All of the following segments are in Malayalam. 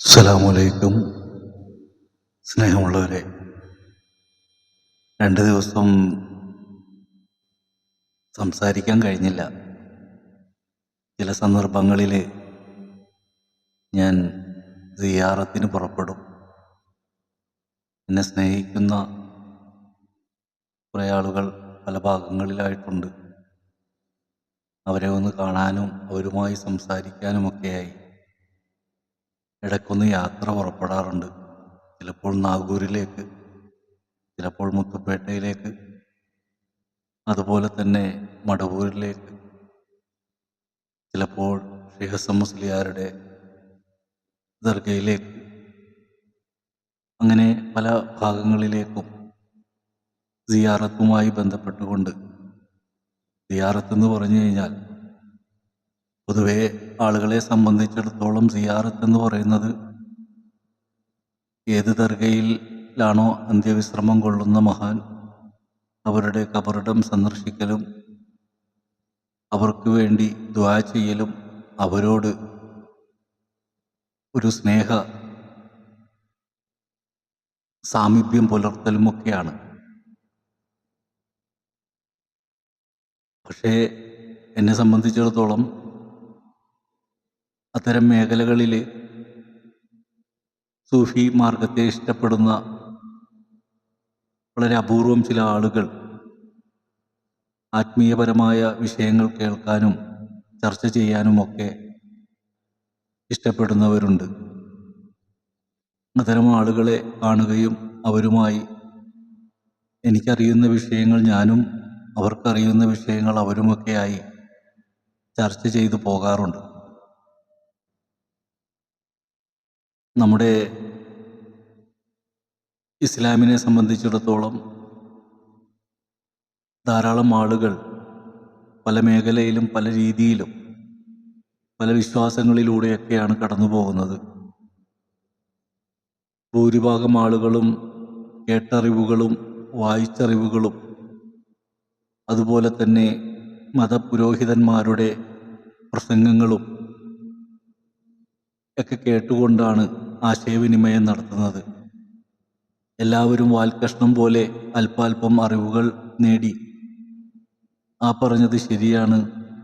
അസ്സലാമലൈക്കും സ്നേഹമുള്ളവരെ രണ്ട് ദിവസം സംസാരിക്കാൻ കഴിഞ്ഞില്ല. ചില സന്ദർഭങ്ങളിൽ ഞാൻ സിയാറത്തിന് പുറപ്പെടും. എന്നെ സ്നേഹിക്കുന്ന കുറേ ആളുകൾ പല ഭാഗങ്ങളിലായിട്ടുണ്ട്. അവരെ ഒന്ന് കാണാനും അവരുമായി സംസാരിക്കാനുമൊക്കെയായി. ഇടയ്ക്കൊന്ന് യാത്ര പുറപ്പെടാറുണ്ട്. ചിലപ്പോൾ നാഗൂരിലേക്ക് ചിലപ്പോൾ മുത്തുപേട്ടയിലേക്ക് അതുപോലെ തന്നെ മടവൂരിലേക്ക്. ചിലപ്പോൾ ഷിഹസം മുസ്ലിയാരുടെ ദർഗയിലേക്ക് അങ്ങനെ പല ഭാഗങ്ങളിലേക്കും സിയാറത്തുമായി ബന്ധപ്പെട്ടുകൊണ്ട് സിയാറത്ത് എന്ന് പറഞ്ഞു കഴിഞ്ഞാൽ പൊതുവെ ആളുകളെ സംബന്ധിച്ചിടത്തോളം സിയാറത്ത് എന്ന് പറയുന്നത് ഏത് ദർഗയിലാണോ അന്ത്യവിശ്രമം കൊള്ളുന്ന മഹാൻ അവരുടെ കബറിടം സന്ദർശിക്കലും അവർക്ക് വേണ്ടി ദ്വാ ചെയ്യലും അവരോട് ഒരു സ്നേഹ സാമീപ്യം പുലർത്തലുമൊക്കെയാണ്. പക്ഷേ എന്നെ സംബന്ധിച്ചിടത്തോളം അത്തരം മേഖലകളിൽ സൂഫി മാർഗത്തെ ഇഷ്ടപ്പെടുന്ന വളരെ അപൂർവം ചില ആളുകൾ ആത്മീയപരമായ വിഷയങ്ങൾ കേൾക്കാനും ചർച്ച ചെയ്യാനുമൊക്കെ ഇഷ്ടപ്പെടുന്നവരുണ്ട്. അത്തരം ആളുകളെ കാണുകയും അവരുമായി എനിക്കറിയുന്ന വിഷയങ്ങൾ ഞാനും അവർക്കറിയുന്ന വിഷയങ്ങൾ അവരുമൊക്കെയായി ചർച്ച ചെയ്തു പോകാറുണ്ട്. നമ്മുടെ ഇസ്ലാമിനെ സംബന്ധിച്ചിടത്തോളം ധാരാളം ആളുകൾ പല മേഖലയിലും പല രീതിയിലും പല വിശ്വാസങ്ങളിലൂടെയൊക്കെയാണ് കടന്നു പോകുന്നത് ഭൂരിഭാഗം ആളുകളും കേട്ടറിവുകളും വായിച്ചറിവുകളും അതുപോലെ തന്നെ മതപുരോഹിതന്മാരുടെ പ്രസംഗങ്ങളും ഒക്കെ കേട്ടുകൊണ്ടാണ് ആശയവിനിമയം നടത്തുന്നത്. എല്ലാവരും വാൽകഷ്ണം പോലെ അല്പാൽപം അറിവുകൾ നേടി ആ പറഞ്ഞത് ശരിയാണ്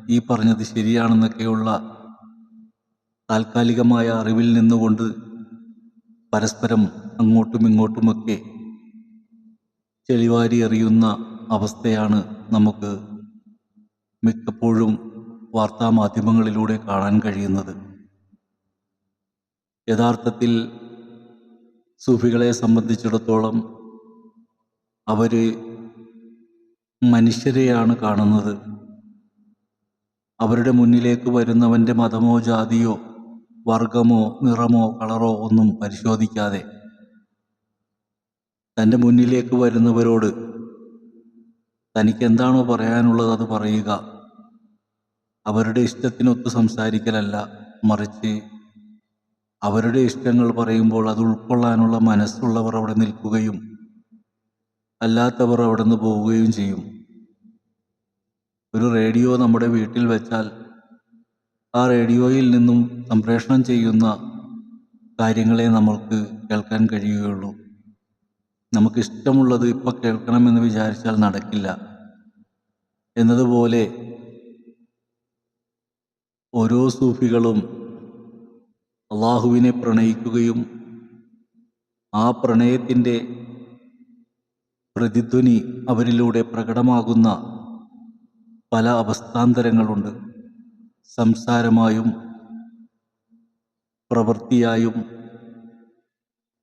ഈ പറഞ്ഞത് ശരിയാണെന്നൊക്കെയുള്ള താൽക്കാലികമായ അറിവിൽ നിന്നുകൊണ്ട് പരസ്പരം അങ്ങോട്ടും ഇങ്ങോട്ടുമൊക്കെ ചെളിവാരി എറിയുന്ന അവസ്ഥയാണ് നമുക്ക് മിക്കപ്പോഴും വാർത്താമാധ്യമങ്ങളിലൂടെ കാണാൻ കഴിയുന്നത്. യഥാർത്ഥത്തിൽ സൂഫികളെ സംബന്ധിച്ചിടത്തോളം അവർ മനുഷ്യരെയാണ് കാണുന്നത്. അവരുടെ മുന്നിലേക്ക് വരുന്നവന്റെ മതമോ ജാതിയോ വർഗമോ നിറമോ കളറോ ഒന്നും പരിശോധിക്കാതെ തന്റെ മുന്നിലേക്ക് വരുന്നവരോട് തനിക്ക് എന്താണോ പറയാനുള്ളത് അത് പറയുക. അവരുടെ ഇഷ്ടത്തിനൊത്ത് സംസാരിക്കലല്ല മറിച്ച് അവരുടെ ഇഷ്ടങ്ങൾ പറയുമ്പോൾ അത് ഉൾക്കൊള്ളാനുള്ള മനസ്സുള്ളവർ അവിടെ നിൽക്കുകയും അല്ലാത്തവർ അവിടെ നിന്ന് പോവുകയും ചെയ്യും. ഒരു റേഡിയോ നമ്മുടെ വീട്ടിൽ വെച്ചാൽ ആ റേഡിയോയിൽ നിന്നും സംപ്രേഷണം ചെയ്യുന്ന കാര്യങ്ങളെ നമ്മൾക്ക് കേൾക്കാൻ കഴിയുകയുള്ളൂ. നമുക്കിഷ്ടമുള്ളത് ഇപ്പം കേൾക്കണമെന്ന് വിചാരിച്ചാൽ നടക്കില്ല. എന്നതുപോലെ ഓരോ സൂഫികളും അള്ളാഹുവിനെ പ്രണയിക്കുകയും ആ പ്രണയത്തിന്റെ പ്രതിധ്വനി അവരിലൂടെ പ്രകടമാകുന്ന പല അവസ്ഥാന്തരങ്ങളുണ്ട്. സംസാരമായും പ്രവൃത്തിയായും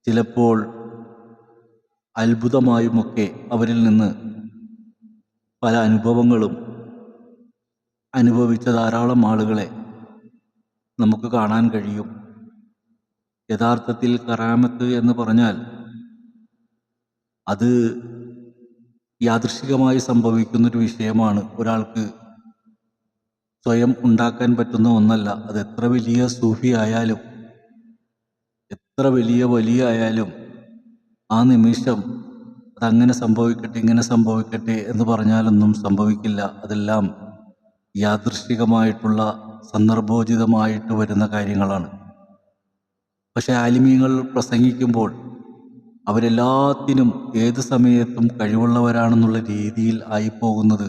ചിലപ്പോൾ അത്ഭുതമായുമൊക്കെ അവരിൽ നിന്ന് പല അനുഭവങ്ങളും അനുഭവിച്ച ധാരാളം ആളുകളെ നമുക്ക് കാണാൻ കഴിയും. യഥാർത്ഥത്തിൽ കറാമത്ത് എന്ന് പറഞ്ഞാൽ അത് യാദൃശികമായി സംഭവിക്കുന്നൊരു വിഷയമാണ്. ഒരാൾക്ക് സ്വയം ഉണ്ടാക്കാൻ പറ്റുന്ന ഒന്നല്ല. അത് എത്ര വലിയ സൂഫി ആയാലും എത്ര വലിയ വലിയ ആയാലും ആ നിമിഷം അതങ്ങനെ സംഭവിക്കട്ടെ ഇങ്ങനെ സംഭവിക്കട്ടെ എന്ന് പറഞ്ഞാലൊന്നും സംഭവിക്കില്ല. അതെല്ലാം യാദൃശികമായിട്ടുള്ള സന്ദർഭോചിതമായിട്ട് വരുന്ന കാര്യങ്ങളാണ്. പക്ഷെ ആലിമീങ്ങൾ പ്രസംഗിക്കുമ്പോൾ അവരെല്ലാത്തിനും ഏത് സമയത്തും കഴിവുള്ളവരാണെന്നുള്ള രീതിയിൽ ആയിപ്പോകുന്നത്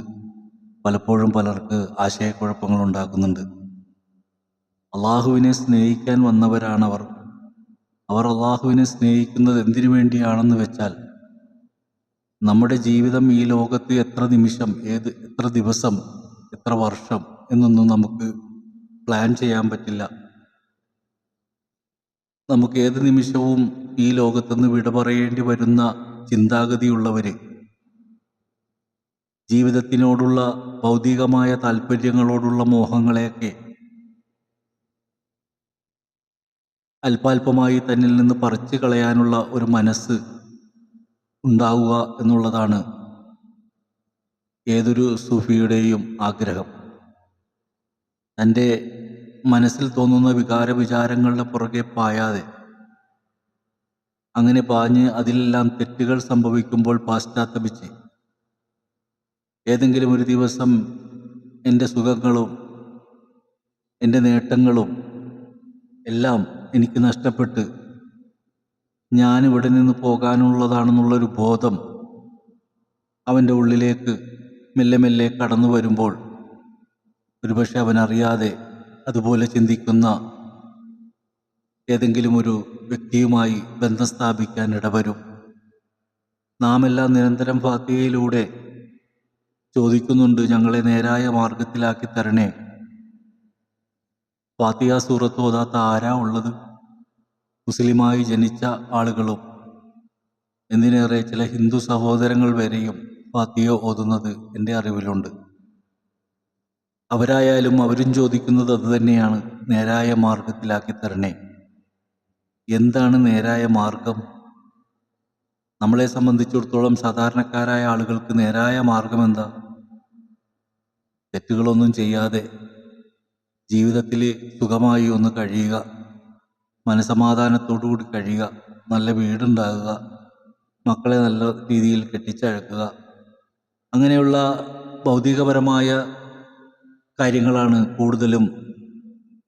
പലപ്പോഴും പലർക്ക് ആശയക്കുഴപ്പങ്ങൾ ഉണ്ടാക്കുന്നുണ്ട് അള്ളാഹുവിനെ സ്നേഹിക്കാൻ വന്നവരാണവർ. അവർ അള്ളാഹുവിനെ സ്നേഹിക്കുന്നത് എന്തിനു വേണ്ടിയാണെന്ന് വെച്ചാൽ നമ്മുടെ ജീവിതം ഈ ലോകത്ത് എത്ര നിമിഷം ഏത് എത്ര ദിവസം എത്ര വർഷം എന്നൊന്നും നമുക്ക് പ്ലാൻ ചെയ്യാൻ പറ്റില്ല. നമുക്ക് ഏത് നിമിഷവും ഈ ലോകത്തുനിന്ന് വിട പറയേണ്ടി വരുന്ന ചിന്താഗതിയുള്ളവര് ജീവിതത്തിനോടുള്ള ഭൗതികമായ താല്പര്യങ്ങളോടുള്ള മോഹങ്ങളെയൊക്കെ അല്പാൽപമായി തന്നിൽ നിന്ന് പറിച്ചു കളയാനുള്ള ഒരു മനസ്സ് ഉണ്ടാവുക എന്നുള്ളതാണ് ഏതൊരു സൂഫിയുടെയും ആഗ്രഹം. തന്റെ മനസ്സിൽ തോന്നുന്ന വികാര വിചാരങ്ങളുടെ പുറകെ പായാതെ അങ്ങനെ പാഞ്ഞ് അതിലെല്ലാം തെറ്റുകൾ സംഭവിക്കുമ്പോൾ പാശ്ചാത്തപിച്ച് ഏതെങ്കിലും ഒരു ദിവസം എന്റെ സുഖങ്ങളും എന്റെ നേട്ടങ്ങളും എല്ലാം എനിക്ക് നഷ്ടപ്പെട്ട് ഞാനിവിടെ നിന്ന് പോകാനുള്ളതാണെന്നുള്ളൊരു ബോധം അവന്റെ ഉള്ളിലേക്ക് മെല്ലെ മെല്ലെ കടന്നു വരുമ്പോൾ ഒരുപക്ഷെ അവനറിയാതെ അതുപോലെ ചിന്തിക്കുന്ന ഏതെങ്കിലും ഒരു വ്യക്തിയുമായി ബന്ധം സ്ഥാപിക്കാൻ ഇടവരും. നാമെല്ലാം നിരന്തരം ഫാത്തിയയിലൂടെ ചോദിക്കുന്നുണ്ട് ഞങ്ങളെ നേരായ മാർഗത്തിലാക്കി തരണേ. ഫാത്തിഹ സൂറത്ത് ഓതാത്ത ആരാ ഉള്ളത്? മുസ്ലിമായി ജനിച്ച ആളുകളും എന്തിനേറെ ചില ഹിന്ദു സഹോദരങ്ങൾ വരെയും ഫാത്തിഹ ഓതുന്നത് എന്റെ അറിവിലുണ്ട്. അവരായാലും അവരും ചോദിക്കുന്നത് അതുതന്നെയാണ് നേരായ മാർഗത്തിലാക്കി തരണേ. എന്താണ് നേരായ മാർഗം നമ്മളെ സംബന്ധിച്ചിടത്തോളം സാധാരണക്കാരായ ആളുകൾക്ക് നേരായ മാർഗം എന്താ തെറ്റുകളൊന്നും ചെയ്യാതെ ജീവിതത്തിൽ സുഖമായി ഒന്ന് കഴിയുക മനസമാധാനത്തോടുകൂടി കഴിയുക നല്ല വീടുണ്ടാകുക മക്കളെ നല്ല രീതിയിൽ കെട്ടിച്ചഴക്കുക അങ്ങനെയുള്ള ഭൗതികപരമായ കാര്യങ്ങളാണ് കൂടുതലും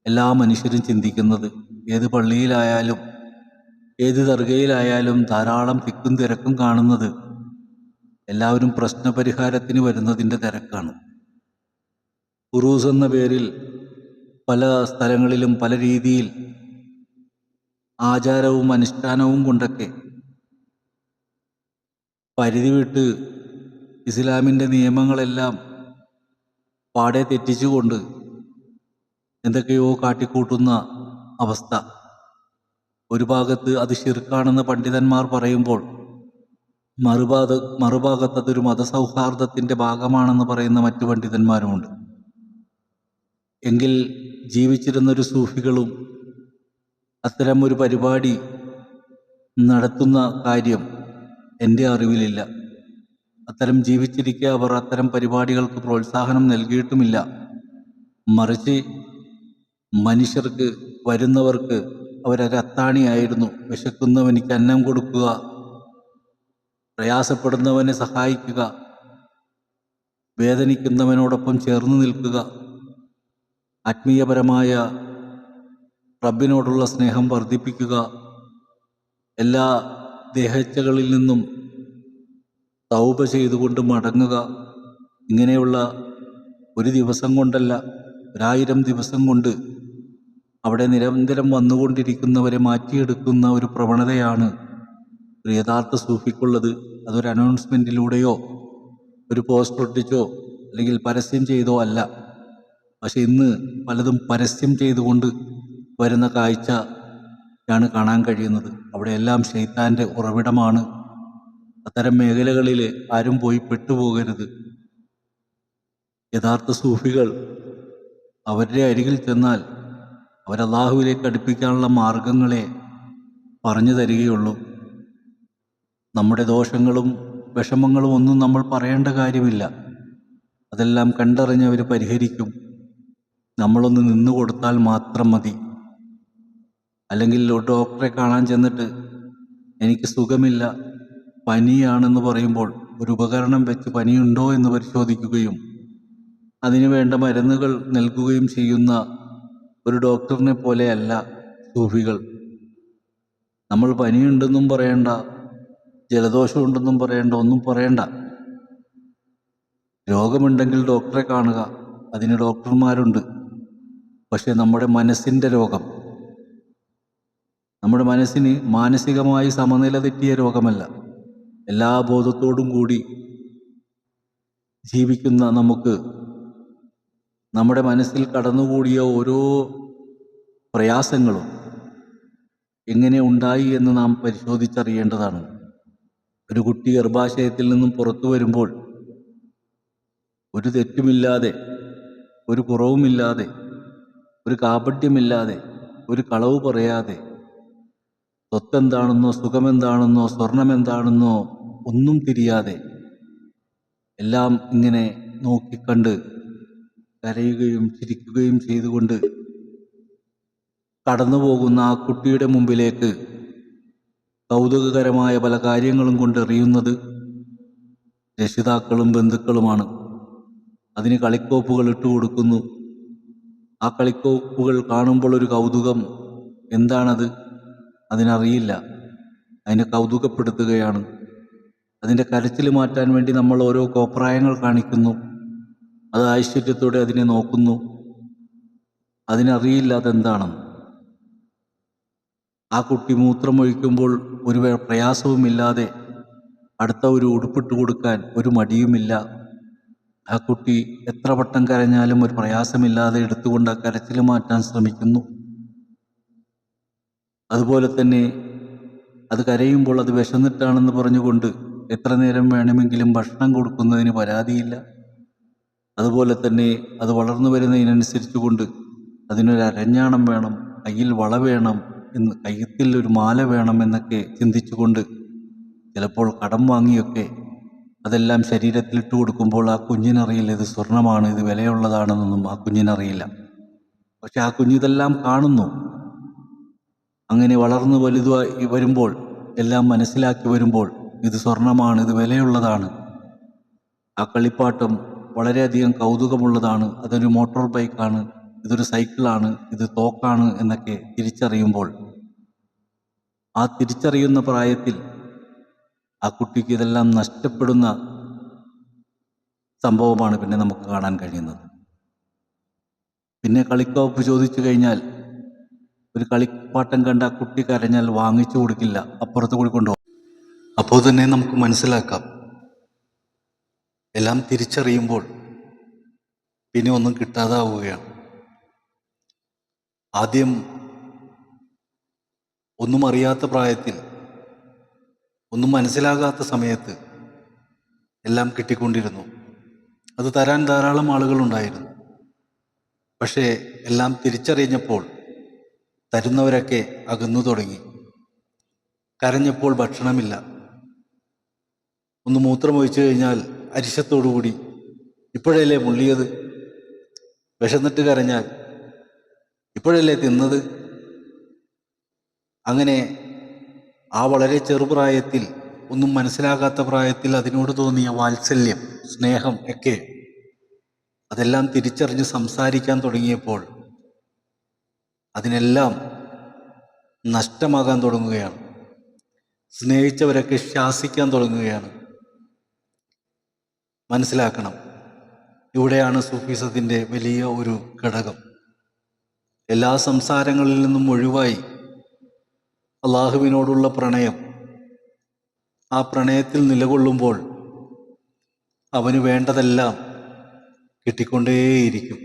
എല്ലാ മനുഷ്യരും ചിന്തിക്കുന്നത്. ഏത് പള്ളിയിലായാലും ഏത് ദർഗയിലായാലും ധാരാളം തിക്കും തിരക്കും കാണുന്നത് എല്ലാവരും പ്രശ്നപരിഹാരത്തിന് വരുന്നതിന്റെ തിരക്കാണ്. ഉറൂസ് എന്ന പേരിൽ പല സ്ഥലങ്ങളിലും പല രീതിയിൽ ആചാരവും അനുഷ്ഠാനവും കൊണ്ടൊക്കെ പരിധി വിട്ട് ഇസ്ലാമിന്റെ നിയമങ്ങളെല്ലാം പാടെ തെറ്റിച്ചുകൊണ്ട് എന്തൊക്കെയോ കാട്ടിക്കൂട്ടുന്ന അവസ്ഥ. ഒരു ഭാഗത്ത് അത് ഷിർക്കാണെന്ന് പണ്ഡിതന്മാർ പറയുമ്പോൾ മറുഭാഗ മറുഭാഗത്ത് അതൊരു മതസൗഹാർദ്ദത്തിന്റെ ഭാഗമാണെന്ന് പറയുന്ന മറ്റു പണ്ഡിതന്മാരുമുണ്ട്. എങ്കിൽ ജീവിച്ചിരുന്നൊരു സൂഫികളും അത്തരം ഒരു പരിപാടി നടത്തുന്ന കാര്യം എന്റെ അറിവിലില്ല. അത്തരം ജീവിച്ചിരിക്കെ അവർ അത്തരം പരിപാടികൾക്ക് പ്രോത്സാഹനം നൽകിയിട്ടുമില്ല. മറിച്ച് മനുഷ്യർക്ക് വരുന്നവർക്ക് അവരൊരു അത്താണിയായിരുന്നു വിശക്കുന്നവനിക്ക് അന്നം കൊടുക്കുക. പ്രയാസപ്പെടുന്നവനെ സഹായിക്കുക. വേദനിക്കുന്നവനോടൊപ്പം ചേർന്ന് നിൽക്കുക. ആത്മീയപരമായ റബ്ബിനോടുള്ള സ്നേഹം വർദ്ധിപ്പിക്കുക. എല്ലാ ദേഹച്ചകളിൽ നിന്നും തൗപ ചെയ്തുകൊണ്ട് മടങ്ങുക. ഇങ്ങനെയുള്ള ഒരു ദിവസം കൊണ്ടല്ല ഒരായിരം ദിവസം കൊണ്ട് അവിടെ നിരന്തരം വന്നുകൊണ്ടിരിക്കുന്നവരെ മാറ്റിയെടുക്കുന്ന ഒരു പ്രവണതയാണ് ഒരു യഥാർത്ഥ സൂഫിക്കുള്ളത്. അതൊരു അനൗൺസ്മെന്റിലൂടെയോ ഒരു പോസ്റ്റർ ഒട്ടിച്ചോ അല്ലെങ്കിൽ പരസ്യം ചെയ്തോ അല്ല. പക്ഷെ ഇന്ന് പലതും പരസ്യം ചെയ്തുകൊണ്ട് വരുന്ന കാഴ്ച ാണ് കാണാൻ കഴിയുന്നത്. അവിടെയെല്ലാം ഷെയ്ത്താന്റെ ഉറവിടമാണ്. അത്തരം മേഖലകളിൽ ആരും പോയി പെട്ടുപോകരുത്. യഥാർത്ഥ സൂഫികൾ അവരുടെ അരികിൽ ചെന്നാൽ അവരല്ലാഹുവിലേക്ക് അടുപ്പിക്കാനുള്ള മാർഗങ്ങളെ പറഞ്ഞു തരികയുള്ളൂ. നമ്മുടെ ദോഷങ്ങളും വിഷമങ്ങളും ഒന്നും നമ്മൾ പറയേണ്ട കാര്യമില്ല. അതെല്ലാം കണ്ടറിഞ്ഞ് അവർ പരിഹരിക്കും. നമ്മളൊന്ന് നിന്നു കൊടുത്താൽ മാത്രം മതി. അല്ലെങ്കിൽ ഡോക്ടറെ കാണാൻ ചെന്നിട്ട് എനിക്ക് സുഖമില്ല പനിയാണെന്ന് പറയുമ്പോൾ ഒരു ഉപകരണം വെച്ച് പനിയുണ്ടോ എന്ന് പരിശോധിക്കുകയും അതിനുവേണ്ട മരുന്നുകൾ നൽകുകയും ചെയ്യുന്ന ഒരു ഡോക്ടറിനെ പോലെയല്ല സൂഫികൾ. നമ്മൾ പനിയുണ്ടെന്നും പറയണ്ട ജലദോഷമുണ്ടെന്നും പറയണ്ട ഒന്നും പറയണ്ട. രോഗമുണ്ടെങ്കിൽ ഡോക്ടറെ കാണുക. അതിന് ഡോക്ടർമാരുണ്ട്. പക്ഷേ നമ്മുടെ മനസ്സിന്റെ രോഗം. നമ്മുടെ മനസ്സിന് മാനസികമായി സമനില തെറ്റിയ രോഗമല്ല. എല്ലാ ബോധത്തോടും കൂടി ജീവിക്കുന്ന നമുക്ക് നമ്മുടെ മനസ്സിൽ കടന്നുകൂടിയ ഓരോ പ്രയാസങ്ങളും എങ്ങനെ ഉണ്ടായി എന്ന് നാം പരിശോധിച്ചറിയേണ്ടതാണ്. ഒരു കുട്ടി ഗർഭാശയത്തിൽ നിന്നും പുറത്തു വരുമ്പോൾ ഒരു തെറ്റുമില്ലാതെ ഒരു കുറവുമില്ലാതെ ഒരു കാപട്യമില്ലാതെ ഒരു കളവ് പറയാതെ സ്വത്തെന്താണെന്നോ സുഖമെന്താണെന്നോ സ്വർണമെന്താണെന്നോ ഒന്നും തിരിയാതെ എല്ലാം ഇങ്ങനെ നോക്കിക്കണ്ട് കരയുകയും ചിരിക്കുകയും ചെയ്തുകൊണ്ട് കടന്നു പോകുന്ന ആ കുട്ടിയുടെ മുമ്പിലേക്ക് കൗതുകകരമായ പല കാര്യങ്ങളും കൊണ്ട് എറിയുന്നത് രക്ഷിതാക്കളും ബന്ധുക്കളുമാണ്. അതിന് കളിക്കോപ്പുകൾ ഇട്ടു കൊടുക്കുന്നു. ആ കളിക്കോപ്പുകൾ കാണുമ്പോൾ ഒരു കൗതുകം എന്താണത് അതിനറിയില്ല. അതിനെ കൗതുകപ്പെടുത്തുകയാണ്. അതിന്റെ കരച്ചിൽ മാറ്റാൻ വേണ്ടി നമ്മൾ ഓരോ കോപ്രായങ്ങൾ കാണിക്കുന്നു. അത് ഐശ്വര്യത്തോടെ അതിനെ നോക്കുന്നു. അതിനറിയില്ല അതെന്താണെന്ന് ആ കുട്ടി മൂത്രമൊഴിക്കുമ്പോൾ ഒരു പ്രയാസവുമില്ലാതെ അടുത്ത ഒരു ഉടുപ്പിട്ട് കൊടുക്കാൻ ഒരു മടിയുമില്ല. ആ കുട്ടി എത്ര വട്ടം കരഞ്ഞാലും ഒരു പ്രയാസമില്ലാതെ എടുത്തുകൊണ്ട് ആ കരച്ചിൽ മാറ്റാൻ ശ്രമിക്കുന്നു. അതുപോലെ തന്നെ അത് കരയുമ്പോൾ അത് വിശന്നിട്ടാണെന്ന് പറഞ്ഞുകൊണ്ട് എത്ര നേരം വേണമെങ്കിലും ഭക്ഷണം കൊടുക്കുന്നതിന് പരാതിയില്ല. അതുപോലെ തന്നെ അത് വളർന്നു വരുന്നതിനനുസരിച്ച് കൊണ്ട് അതിനൊരു അരഞ്ഞാണം വേണം കയ്യിൽ വള വേണം എന്ന് കയ്യത്തിൽ ഒരു മാല വേണം എന്നൊക്കെ ചിന്തിച്ചുകൊണ്ട് ചിലപ്പോൾ കടം വാങ്ങിയൊക്കെ അതെല്ലാം ശരീരത്തിലിട്ട് കൊടുക്കുമ്പോൾ ആ കുഞ്ഞിനറിയില്ല ഇത് സ്വർണമാണ് ഇത് വിലയുള്ളതാണെന്നൊന്നും ആ കുഞ്ഞിനറിയില്ല. പക്ഷെ ആ കുഞ്ഞിതെല്ലാം കാണുന്നു. അങ്ങനെ വളർന്നു വലുതായി വരുമ്പോൾ എല്ലാം മനസ്സിലാക്കി വരുമ്പോൾ ഇത് സ്വർണമാണ് ഇത് വിലയുള്ളതാണ്. ആ കളിപ്പാട്ടം വളരെയധികം കൗതുകമുള്ളതാണ്. അതൊരു മോട്ടോർ ബൈക്കാണ് ഇതൊരു സൈക്കിളാണ് ഇത് തോക്കാണ് എന്നൊക്കെ തിരിച്ചറിയുമ്പോൾ ആ തിരിച്ചറിയുന്ന പ്രായത്തിൽ ആ കുട്ടിക്ക് ഇതെല്ലാം നഷ്ടപ്പെടുന്ന സംഭവമാണ് പിന്നെ നമുക്ക് കാണാൻ കഴിയുന്നത്. പിന്നെ കളിക്കോപ്പ് ചോദിച്ചു കഴിഞ്ഞാൽ ഒരു കളിപ്പാട്ടം കണ്ട കുട്ടി കരഞ്ഞാൽ വാങ്ങിച്ചു കൊടുക്കില്ല അപ്പുറത്ത് കൂടി കൊണ്ടുപോകും. അപ്പോൾ തന്നെ നമുക്ക് മനസ്സിലാക്കാം. എല്ലാം തിരിച്ചറിയുമ്പോൾ പിന്നെ ഒന്നും കിട്ടാതാവുകയാണ്. ആദ്യം ഒന്നും അറിയാത്ത പ്രായത്തിൽ ഒന്നും മനസ്സിലാകാത്ത സമയത്ത് എല്ലാം കിട്ടിക്കൊണ്ടിരുന്നു. അത് തരാൻ ധാരാളം ആളുകളുണ്ടായിരുന്നു പക്ഷേ എല്ലാം തിരിച്ചറിഞ്ഞപ്പോൾ തരുന്നവരൊക്കെ അകന്നു തുടങ്ങി. കരഞ്ഞപ്പോൾ ഭക്ഷണമില്ല. ഒന്ന് മൂത്രമൊഴിച്ചു കഴിഞ്ഞാൽ അരിശത്തോടുകൂടി. ഇപ്പോഴല്ലേ മുള്ളിയത്? വിശന്നിട്ട് കരഞ്ഞാൽ ഇപ്പോഴല്ലേ തിന്നത്? അങ്ങനെ ആ വളരെ ചെറുപ്രായത്തിൽ ഒന്നും മനസ്സിലാകാത്ത പ്രായത്തിൽ അതിനോട് തോന്നിയ വാത്സല്യം സ്നേഹം ഒക്കെ അതെല്ലാം തിരിച്ചറിഞ്ഞ് സംസാരിക്കാൻ തുടങ്ങിയപ്പോൾ അതിനെല്ലാം നഷ്ടമാകാൻ തുടങ്ങുകയാണ്. സ്നേഹിച്ചവരൊക്കെ ശാസിക്കാൻ തുടങ്ങുകയാണ്. മനസ്സിലാക്കണം. ഇവിടെയാണ് സൂഫിസത്തിന്റെ വലിയ ഒരു ഘടകം. എല്ലാ സംസാരങ്ങളിൽ നിന്നും ഒഴിവായി അള്ളാഹുവിനോടുള്ള പ്രണയം ആ പ്രണയത്തിൽ നിലകൊള്ളുമ്പോൾ അവന് വേണ്ടതെല്ലാം കിട്ടിക്കൊണ്ടേയിരിക്കും.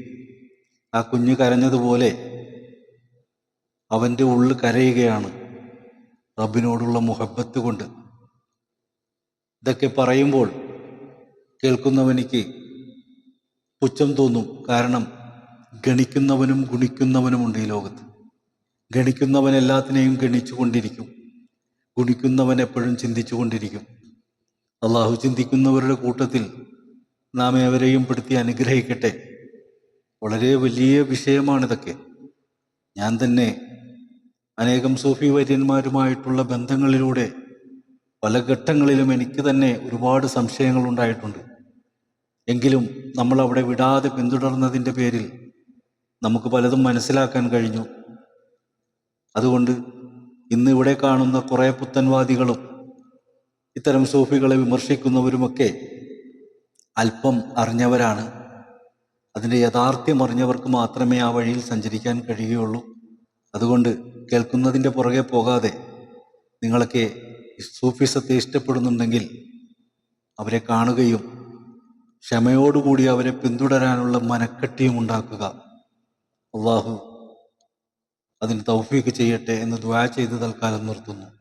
ആ കുഞ്ഞ് കരഞ്ഞതുപോലെ അവന്റെ ഉള്ളു കരയുകയാണ് റബ്ബിനോടുള്ള മുഹബത്ത് കൊണ്ട്. ഇതൊക്കെ പറയുമ്പോൾ കേൾക്കുന്നവനിക്ക് പുച്ഛം തോന്നും. കാരണം ഗണിക്കുന്നവനും ഉണ്ട് ഈ ലോകത്ത്. ഗണിക്കുന്നവൻ എല്ലാത്തിനെയും ഗണിച്ചു കൊണ്ടിരിക്കും. ഗുണിക്കുന്നവൻ എപ്പോഴും ചിന്തിച്ചുകൊണ്ടിരിക്കും അള്ളാഹു ചിന്തിക്കുന്നവരുടെ കൂട്ടത്തിൽ നാം ഏവരെയും പെടുത്തി അനുഗ്രഹിക്കട്ടെ. വളരെ വലിയ വിഷയമാണിതൊക്കെ. ഞാൻ തന്നെ അനേകം സൂഫി വര്യന്മാരുമായിട്ടുള്ള ബന്ധങ്ങളിലൂടെ പല ഘട്ടങ്ങളിലും എനിക്ക് തന്നെ ഒരുപാട് സംശയങ്ങൾ ഉണ്ടായിട്ടുണ്ട് എങ്കിലും നമ്മൾ അവിടെ വിടാതെ പിന്തുടർന്നതിന്റെ പേരിൽ നമുക്ക് പലതും മനസ്സിലാക്കാൻ കഴിഞ്ഞു. അതുകൊണ്ട് ഇന്ന് ഇവിടെ കാണുന്ന കുറേ പുത്തൻവാദികളും ഇത്തരം സൂഫികളെ വിമർശിക്കുന്നവരുമൊക്കെ അല്പം അറിഞ്ഞവരാണ്. അതിന്റെ യഥാർത്ഥ്യം അറിഞ്ഞവർക്ക് മാത്രമേ ആ വഴിയിൽ സഞ്ചരിക്കാൻ കഴിയുകയുള്ളൂ. അതുകൊണ്ട് കേൾക്കുന്നതിന്റെ പുറകെ പോകാതെ നിങ്ങളൊക്കെ സൂഫിസത്തെ ഇഷ്ടപ്പെടുന്നുണ്ടെങ്കിൽ അവരെ കാണുകയും ക്ഷമയോടുകൂടി അവരെ പിന്തുടരാനുള്ള മനക്കട്ടിയും ഉണ്ടാക്കുക. അള്ളാഹു അതിന് തൗഫീക്ക് ചെയ്യട്ടെ എന്ന് ദ്വാ ചെയ്ത് തൽക്കാലം നിർത്തുന്നു.